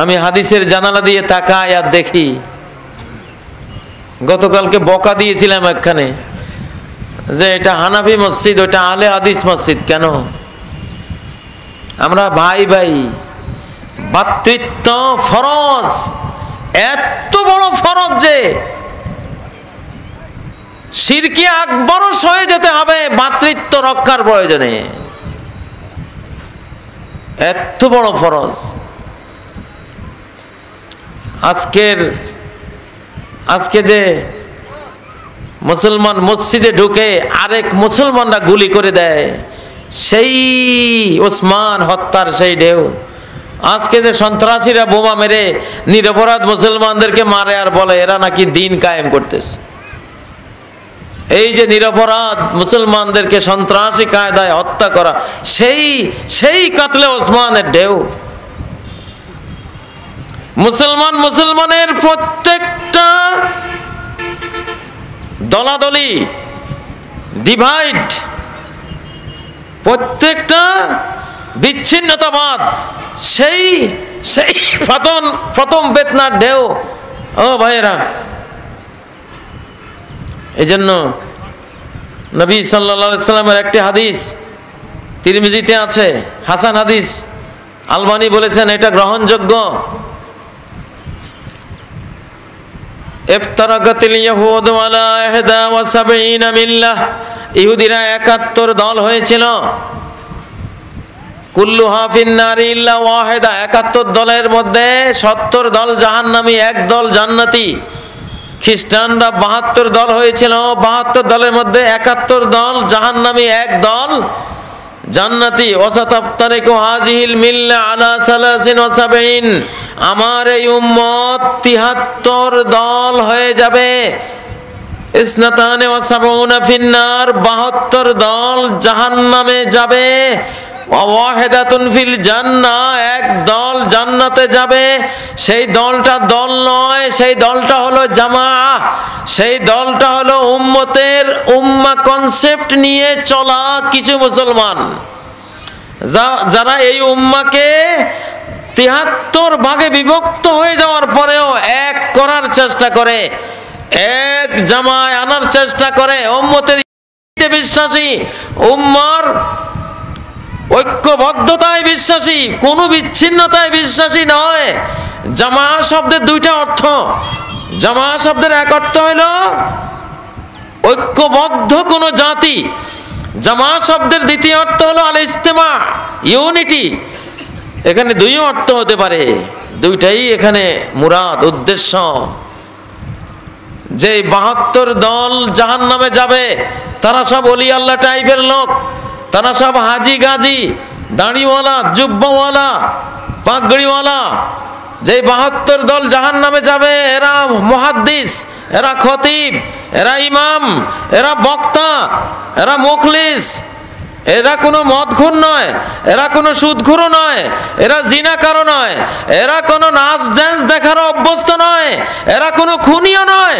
আমি হাদিসের জানালা দিয়ে তাকাই আর দেখি। গতকালকে বকা দিয়েছিলাম একখানে যে এটা হানাফি মসজিদ, ওটা আলে হাদিস মসজিদ, কেন? আমরা ভাই ভাই, ভাতৃত্ব ফরজ, এত বড় ফরজ যে সিরকি আকবরও সয়ে যেতে হবে ভাতৃত্ব রক্ষার প্রয়োজনে। এত বড় ফরজ। আজকের, আজকে যে মুসলমান মসজিদে ঢুকে আরেক মুসলমানরা গুলি করে দেয়, সেই ওসমান হত্যার সেই ঢেউ। আজকে যে সন্ত্রাসীরা বোমা মেরে নিরপরাধ মুসলমানদেরকে মারে আর বলে, এরা নাকি দিন কায়েম করতেছে। এই যে নিরপরাধ মুসলমানদেরকে সন্ত্রাসী কায়দায় হত্যা করা, সেই সেই কাতলে ওসমানের ঢেউ। মুসলমান মুসলমানের প্রত্যেকটা দলাদলি ডিভাইড প্রত্যেকটা বিচ্ছিন্নতাবাদ, সেই সেই প্রথম প্রথম বেতনার ঢেউ। ও ভাইয়েরা এই জন্য নবী সাল্লা সাল্লামের একটি হাদিস তিরমিজিতে আছে, হাসান হাদিস, আলবানি বলেছেন, এটা গ্রহণযোগ্য। ইয়াহুদ আলা ইহদা ওয়া মিল্লাহ। ইহুদিরা 71 দল হয়েছিল। কুল্লু হাফিন নারী ইল্লা ওয়াহিদা। 71 দলের মধ্যে 70 দল জাহান্নামী, এক দল জান্নাতি। খ্রিস্টানরা 72 দল হয়েছিল। 72 দলের মধ্যে 71 দল জাহান্নামী, এক দল জান্নাতি। ওয়াসাতাফতারিকু হাযিহিল মিল্লা আলা সালাসিন ওয়া সাবঈন। আমার এই উম্মত 73 দল হয়ে যাবে। ইসনাতানে ওয়া সাবউনা ফিন্নার 72 দল জাহান্নামে যাবে। ওয়াহেদাতুন ফিল জান্নাহ এক দল জান্নাতে যাবে। সেই দলটা দল নয়, সেই দলটা হলো জামা সেই দলটা হলো উম্মতের উম্মা কনসেপ্ট নিয়ে চলা কিছু মুসলমান। যারা এই উম্মাকে তিহাত্তর ভাগে বিভক্ত হয়ে যাওয়ার পরেও এক করার চেষ্টা করে, এক জামায় আনার চেষ্টা করে, উম্মতের বিশ্বাসী, উম্মার ঐক্যবদ্ধতায় বিশ্বাসী, কোনো বিচ্ছিন্নতায় বিশ্বাসী নয়। জামা শব্দের দুইটা অর্থ। জামা শব্দের এক অর্থ হইল ঐক্যবদ্ধ কোন জাতি। জামা শব্দের দ্বিতীয় অর্থ হলো আল ইস্তেমা ইউনিটি। এখানে দুই অর্থ হতে পারে। দুইটাই এখানে মুরাদ, উদ্দেশ্য। যে বাহাত্তর দল জাহান নামে যাবে, তারা সব অলি আল্লাহ টাইপের লোক। তারা সব হাজি গাজি, দাঁড়িওয়ালা, জুব্বাওয়ালা, পাগড়িওয়ালা। যে বাহাত্তর দল জাহান নামে যাবে, এরা মহাদ্দিস, এরা খতিব, এরা ইমাম, এরা বক্তা, এরা মুখলিস। এরা কোনো মদখুর নয়, এরা কোনো সুদখুরও নয়, এরা জিনাকারও নয়, এরা কোনো নাচ ড্যান্স দেখারও অভ্যস্ত নয়, এরা কোনো খুনিও নয়।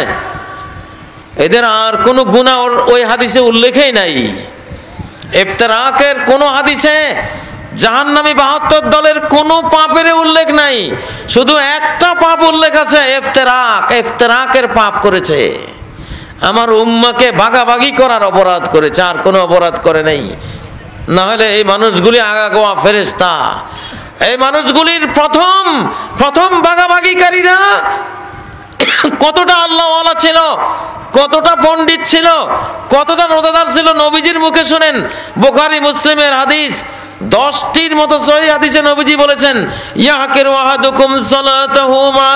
এদের আর কোনো গুণা ওই হাদিসে উল্লেখেই নাই। ইফতারাকের কোনো হাদিসে জাহান্নামী বাহাত্তর দলের কোনো পাপের উল্লেখ নাই। শুধু একটা পাপ উল্লেখ আছে, ইফতেরাক, ইফতেরাকের পাপ করেছে। আমার উম্মাকে ভাগাভাগি করার অপরাধ করেছে, আর কোনো অপরাধ করে নাই। না হলে এই মানুষগুলি আগা গোয়া ফেরেস্তা এই মানুষগুলির প্রথম প্রথম ভাগাভাগিকারীরা কতটা আল্লাহওয়ালা ছিল, কতটা পণ্ডিত ছিল, কতটা রোজাদার ছিল নবীজির মুখে শোনেন। বোখারি, মুসলিমের হাদিস, দশটির মতো সহি হাদিসে নবীজি বলেছেন, ইয়াহাকের ওয়াহাদুকুম সালাতাহু মা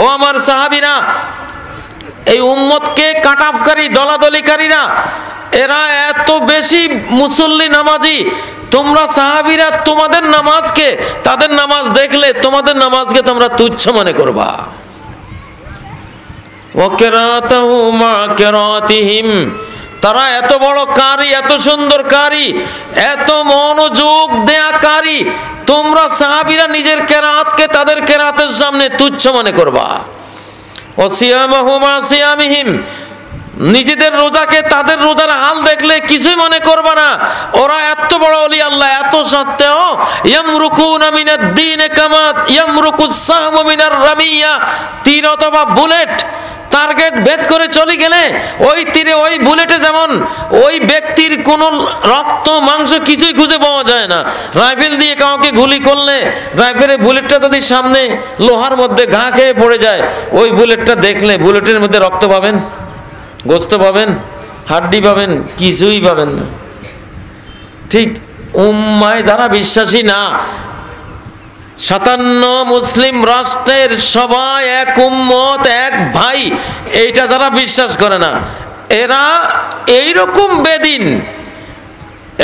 ও আমার সাহাবীরা, এই উম্মতকে কাটাফকারী দলাদলিকারীরা এরা এত বেশি মুসল্লি নামাজি। তোমরা সাহাবিরা তোমাদের নামাজকে, তাদের নামাজ দেখলে তোমাদের নামাজকে তোমরা তুচ্ছ মনে করবা। তারা এত বড় কারি, এত সুন্দর কারি, এত মনোযোগ দেয়া কারি, তোমরা সাহাবিরা নিজের কেরাতকে তাদের কেরাতের সামনে তুচ্ছ মনে করবা। ও সিয়ামাহুমা সিয়ামিহিম। নিজেদের রোজাকে তাদের রোজার হাল দেখলে কিছুই মনে করবে না। ওরা এত বড় অলি আল্লাহ, এত সত্ত্বেও, ইয়ামরুকুনা মিনাদ দ্বীন কামাত ইয়ামরুকুস সাহমু মিনার রামিয়া তীর অথবা বুলেট টার্গেট ভেদ করে চলে গেলে, ওই তীরে ওই বুলেটে যেমন ওই ব্যক্তির কোনো রক্ত, মাংস কিছুই খুঁজে পাওয়া যায় না। রাইফেল দিয়ে কাউকে গুলি করলে, রাইফেলের বুলেটটা যদি সামনে লোহার মধ্যে ঘা খেয়ে পড়ে যায়, ওই বুলেটটা দেখলে, বুলেটের মধ্যে রক্ত পাবেন? গোস্ত পাবেন, হাড্ডি পাবেন, কিছুই পাবেন না। ঠিক উম্মায় যারা বিশ্বাসী না, সাতান্ন মুসলিম রাষ্ট্রের সবাই এক উম্মত, এক ভাই, এইটা যারা বিশ্বাস করে না, এরা এইরকম বেদিন,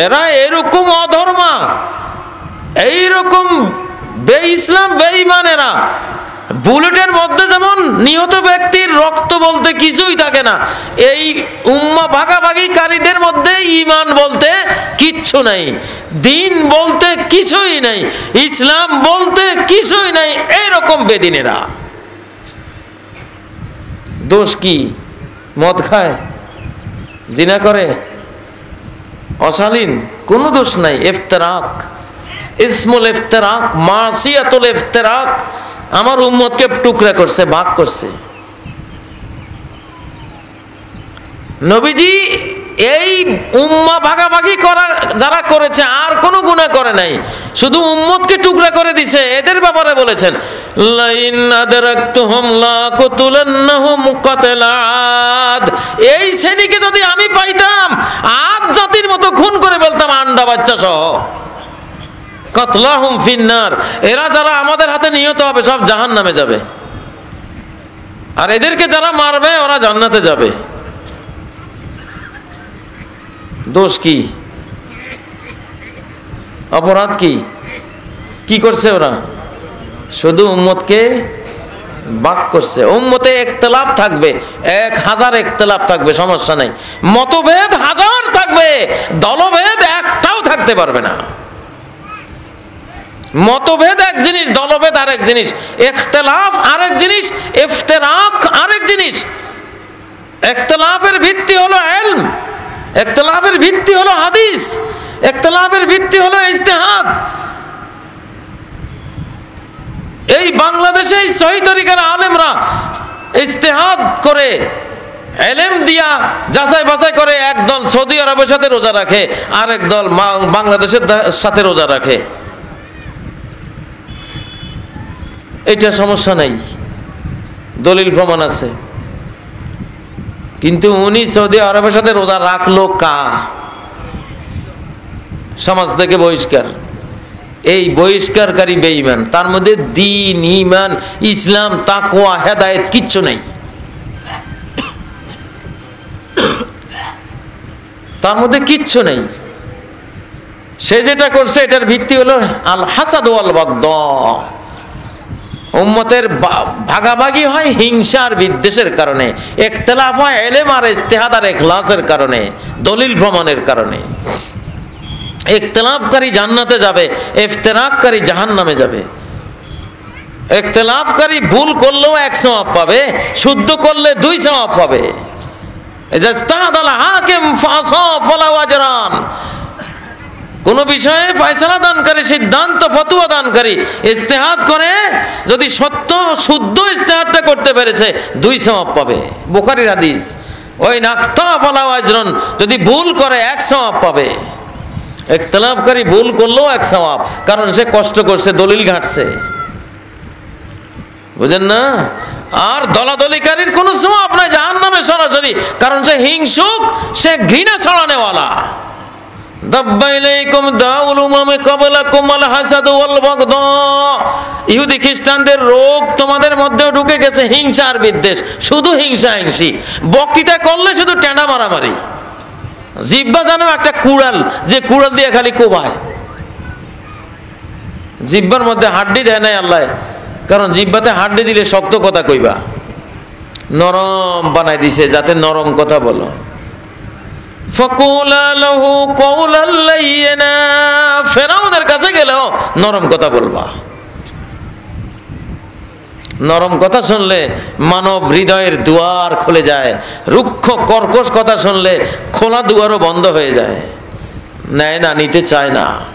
এরা এরকম অধর্মা, এইরকম বে ইসলাম বেঈমান এরা বুলেটের মধ্যে যেমন নিহত ব্যক্তির রক্ত বলতে কিছুই থাকে না, এই উম্মা ভাগাভাগিকারীদের মধ্যে ইমান বলতে কিচ্ছু নাই, দিন বলতে কিছুই নাই, ইসলাম বলতে কিছুই নাই, এরকম বেদিনেরা। দোষ কি? মদ খায়? জিনা করে? অশালীন? কোনো দোষ নাই, ইফতারাক। ইসমুল ইফতারাক, মাসিয়াতুল ইফতারাক আমার উম্মতকে টুকরা করছে, ভাগ করছে। নবীজি এই উম্মা ভাগাভাগি করা যারা করেছে, আর কোনো গুণা করে নাই। শুধু উম্মতকে টুকরা করে দিছে, এদের ব্যাপারে বলেছেন এই শ্রেণীকে যদি আমি পাইতাম, আদ জাতির মতো খুন করে ফেলতাম আন্ডা বাচ্চা সহ। কতলাহুম ফিন্নার। এরা যারা আমাদের হাতে নিহত হবে, সব জাহান নামে যাবে। আর এদেরকে যারা মারবে, ওরা জান্নাতে যাবে। দোষ কি? অপরাধ কি? কি করছে ওরা? শুধু উম্মতকে বাক করছে। উম্মতে একতলাপ থাকবে, এক হাজার একতলাপ থাকবে, সমস্যা নেই। মতভেদ হাজার থাকবে, দলভেদ একটাও থাকতে পারবে না। মতভেদ এক জিনিস, দলভেদ আরেক জিনিস ইখতলাফ আরেক জিনিস, ইফতেরাক আরেক জিনিস। ইখতলাফের ভিত্তি হলো ইলম ইখতলাফের ভিত্তি হলো হাদিস ইখতলাফের ভিত্তি হলো ইজতিহাদ। এই বাংলাদেশে সহি তরিকার আলেমরা ইজতিহাদ করে, এলেম দিয়া যাচাই বাছাই করে একদল সৌদি আরবের সাথে রোজা রাখে আর দল বাংলাদেশের সাথে রোজা রাখে। এটা সমস্যা নাই। দলিল প্রমাণ আছে। কিন্তু উনি সৌদি আরবের সাথে রোজা রাখল কা? সমাজ থেকে বহিষ্কার। এই বহিষ্কারকারী বেঈমান, তার মধ্যে দিন ইমান ইসলাম তাকোয়া হেদায়েত কিচ্ছু নেই। তার মধ্যে কিচ্ছু নেই। সে যেটা করছে, এটার ভিত্তি হলো আল হাসাদ ওয়াল বাগদ উম্মতের ভাগাভাগি হয় হিংসার বিদ্বেষের কারণে, একতলাফ হয় এলেম আর ইস্তেহাদ আর এখলাসের কারণে, দলিল ভ্রমণের কারণে। একতলাফকারী জান্নাতে যাবে, ইফতেরাককারী জাহান নামে যাবে। একতলাফকারী ভুল করলেও এক সমাপ পাবে, শুদ্ধ করলে দুই সমাপ পাবে। হাকিম ফাসা ফলাও আজরান কোন বিষয়ে ফয়সালা দানকারী, সিদ্ধান্ত, ফতুয়া দানকারী ইস্তেহাদ করে, যদি সত্য, শুদ্ধ ইস্তেহাদটা করতে পেরেছে, দুই সমাপ পাবে। বোখারির হাদিস, ওই নাখতা ফলাও আজরন যদি ভুল করে, এক সমাপ পাবে। একতলাপকারী ভুল করলেও এক সমাপ কারণ সে কষ্ট করছে, দলিল ঘাটছে। বুঝেন না? আর দলাদলিকারীর কোন সমাপ নাই জাহান নামে সরাসরি, কারণ সে হিংসুক, সে ঘৃণা ছড়ানেওয়ালা। ইহুদি খ্রিস্টানদের রোগ তোমাদের মধ্যেও ঢুকে গেছে হিংসার বিদ্বেষ। শুধু হিংসা হিংসি। বক্তৃতা করলে শুধু মারামারি। জিব্বা একটা কুড়াল, যে কুড়াল দিয়ে খালি জিব্বার মধ্যে হাড্ডি দেয় নাই আল্লাহ। কারণ জিব্বাতে হাড্ডি দিলে শক্ত কথা কইবা। নরম বানাই দিছে, যাতে নরম কথা বলো। ফেরাউনের কাছে গেলেও নরম কথা বলবা। নরম কথা শুনলে মানব হৃদয়ের দুয়ার খুলে যায়, রুক্ষ কর্কশ কথা শুনলে খোলা দুয়ারও বন্ধ হয়ে যায়। নেয় না, নিতে চায় না।